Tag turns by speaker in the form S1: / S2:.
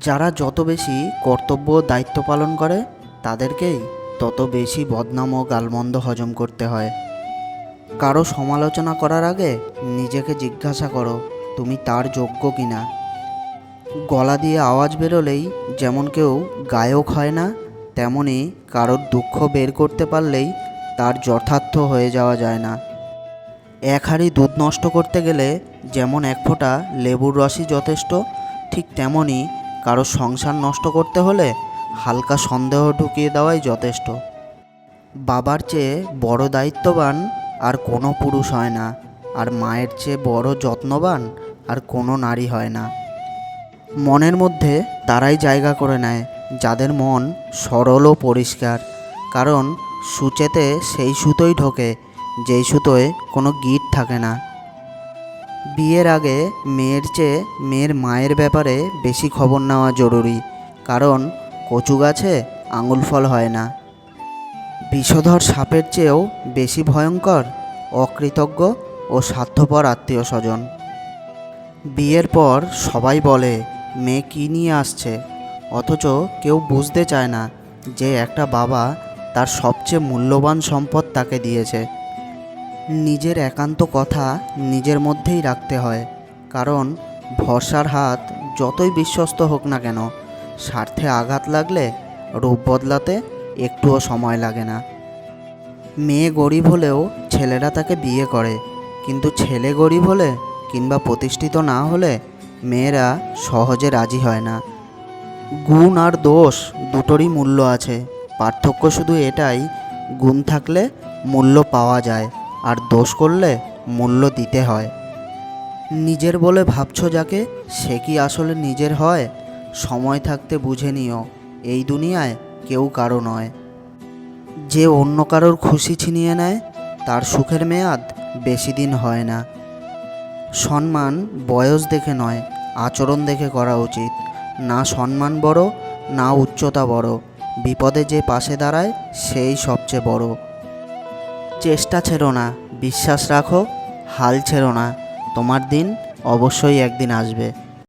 S1: যারা যত বেশি কর্তব্য দায়িত্ব পালন করে, তাদেরকেই তত বেশি বদনাম ও গালমন্দ হজম করতে হয়। কারও সমালোচনা করার আগে নিজেকে জিজ্ঞাসা করো, তুমি তার যোগ্য কিনা? গলা দিয়ে আওয়াজ বেরোলেই যেমন কেউ গায়ক হয় না, তেমনি কারোর দুঃখ বের করতে পারলেই তার যথার্থ হয়ে যাওয়া যায় না। এক হাঁড়ি দুধ নষ্ট করতে গেলে যেমন এক ফোঁটা লেবুর রসই যথেষ্ট, ঠিক তেমনই কারও সংসার নষ্ট করতে হলে হালকা সন্দেহ ঢুকিয়ে দেওয়াই যথেষ্ট। বাবার চেয়ে বড় দায়িত্ববান আর কোনো পুরুষ হয় না, আর মায়ের চেয়ে বড় যত্নবান আর কোনো নারী হয় না। মনের মধ্যে তারাই জায়গা করে নেয়, যাদের মন সরল ও পরিষ্কার। কারণ সুচেতে সেই সুতোই ঢোকে, যেই সুতোয় কোনো গিট থাকে না। বিয়ের আগে মেয়ের চেয়ে মেয়ের মায়ের ব্যাপারে বেশি খবর নেওয়া জরুরি, কারণ কচু গাছে আঙুল ফল হয় না। বিষধর সাপের চেয়েও বেশি ভয়ঙ্কর, অকৃতজ্ঞ ও স্বার্থপর আত্মীয় স্বজন। বিয়ের পর সবাই বলে, মেয়ে কী নিয়ে আসছে? অথচ কেউ বুঝতে চায় না যে একটা বাবা তার সবচেয়ে মূল্যবান সম্পদ তাকে দিয়েছে। নিজের একান্ত কথা নিজের মধ্যেই রাখতে হয়। কারণ ভরসার হাত যতই বিশ্বস্ত হোক না কেন, স্বার্থে আঘাত লাগলে রূপ বদলাতে একটুও সময় লাগে না। মেয়ে গরিব হলেও ছেলেরা তাকে বিয়ে করে, কিন্তু ছেলে গরিব হলে কিংবা প্রতিষ্ঠিত না হলে মেয়েরা সহজে রাজি হয় না। গুণ আর দোষ দুটোরই মূল্য আছে, পার্থক্য শুধু এটাই, গুণ থাকলে মূল্য পাওয়া যায়। আর দোষ করলে মূল্য দিতে হয়। নিজের বলে ভাবছ যাকে, সে কি আসলে নিজের হয়? সময় থাকতে বুঝে নিও, এই দুনিয়ায় কেউ কারও নয়। যে অন্য কারোর খুশি ছিনিয়ে নেয়, তার সুখের মেয়াদ বেশি দিন হয় না। সম্মান বয়স দেখে নয়, আচরণ দেখে করা উচিত। না সম্মান বড়, না উচ্চতা বড়। বিপদে যে পাশে দাঁড়ায়, সেই সবচেয়ে বড়। চেষ্টা ছেড়ো না বিশ্বাস রাখো হাল ছেড়ো না। তোমার দিন অবশ্যই একদিন আসবে।